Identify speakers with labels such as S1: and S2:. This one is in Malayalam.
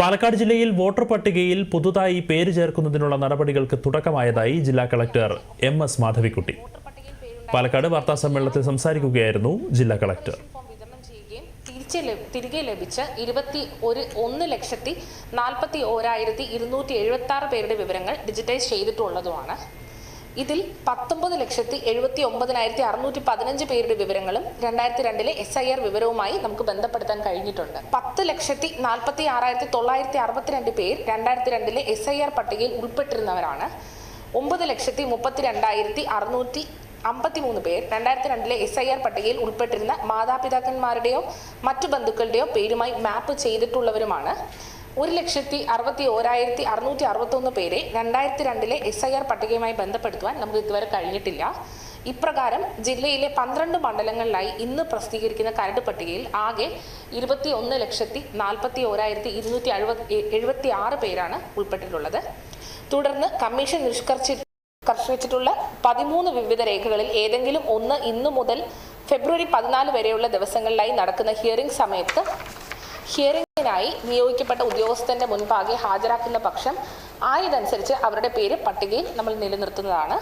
S1: പാലക്കാട് ജില്ലയിൽ വോട്ടർ പട്ടികയിൽ പുതുതായി പേര് ചേർക്കുന്നതിനുള്ള നടപടികൾക്ക് തുടക്കമായതായി ജില്ലാ collector M S Madhavikutty. Palakkad വാർത്താ സമ്മേളനത്തിൽ സംസാരിക്കുകയായിരുന്നു ജില്ലാ കളക്ടർ.
S2: തിരികെ ലഭിച്ച ഇരുപത്തി ഒരു ഒന്ന് ലക്ഷത്തി നാൽപ്പത്തി ഓരായിരത്തി ഇരുന്നൂറ്റി എഴുപത്തി ആറ് പേരുടെ വിവരങ്ങൾ ഡിജിറ്റൈസ് ചെയ്തിട്ടുള്ളതുമാണ്. ഇതിൽ പത്തൊമ്പത് ലക്ഷത്തി എഴുപത്തി ഒമ്പതിനായിരത്തി അറുന്നൂറ്റി പതിനഞ്ച് പേരുടെ വിവരങ്ങളും രണ്ടായിരത്തി രണ്ടിലെ എസ് ഐ ആർ വിവരവുമായി നമുക്ക് ബന്ധപ്പെടുത്താൻ കഴിഞ്ഞിട്ടുണ്ട്. പത്ത് ലക്ഷത്തി നാൽപ്പത്തി ആറായിരത്തി തൊള്ളായിരത്തി അറുപത്തിരണ്ട് പേർ രണ്ടായിരത്തി രണ്ടിലെ എസ് ഐ ആർ പട്ടികയിൽ ഉൾപ്പെട്ടിരുന്നവരാണ്. ഒമ്പത് ലക്ഷത്തി മുപ്പത്തി രണ്ടായിരത്തി അറുന്നൂറ്റി അമ്പത്തിമൂന്ന് പേർ രണ്ടായിരത്തി രണ്ടിലെ എസ് ഐ ആർ പട്ടികയിൽ ഉൾപ്പെട്ടിരുന്ന മാതാപിതാക്കന്മാരുടെയോ മറ്റു ബന്ധുക്കളുടെയോ പേരുമായി മാപ്പ് ചെയ്തിട്ടുള്ളവരുമാണ്. ഒരു ലക്ഷത്തി അറുപത്തി ഓരായിരത്തി അറുന്നൂറ്റി അറുപത്തൊന്ന് പേരെ രണ്ടായിരത്തി രണ്ടിലെ എസ് ഐ ആർ പട്ടികയുമായി ബന്ധപ്പെടുത്തുവാൻ നമുക്ക് ഇതുവരെ കഴിഞ്ഞിട്ടില്ല. ഇപ്രകാരം ജില്ലയിലെ പന്ത്രണ്ട് മണ്ഡലങ്ങളിലായി ഇന്ന് പ്രസിദ്ധീകരിക്കുന്ന കരട് പട്ടികയിൽ ആകെ ഇരുപത്തി ഒന്ന് ലക്ഷത്തി നാൽപ്പത്തി ഓരായിരത്തി ഇരുന്നൂറ്റി എഴുപത്തി എഴുപത്തി ആറ് പേരാണ് ഉൾപ്പെട്ടിട്ടുള്ളത്. തുടർന്ന് കമ്മീഷൻ നിഷ്കർഷി കർഷിച്ചിട്ടുള്ള പതിമൂന്ന് വിവിധ രേഖകളിൽ ഏതെങ്കിലും ഒന്ന് ഇന്നു മുതൽ ഫെബ്രുവരി പതിനാല് വരെയുള്ള ദിവസങ്ങളിലായി നടക്കുന്ന ഹിയറിംഗ് സമയത്ത് ഹിയറിംഗിനായി നിയോഗിക്കപ്പെട്ട ഉദ്യോഗസ്ഥന്റെ മുൻപാകെ ഹാജരാക്കുന്ന പക്ഷം ആയതനുസരിച്ച് അവരുടെ പേര് പട്ടികയിൽ നമ്മൾ നിലനിർത്തുന്നതാണ്.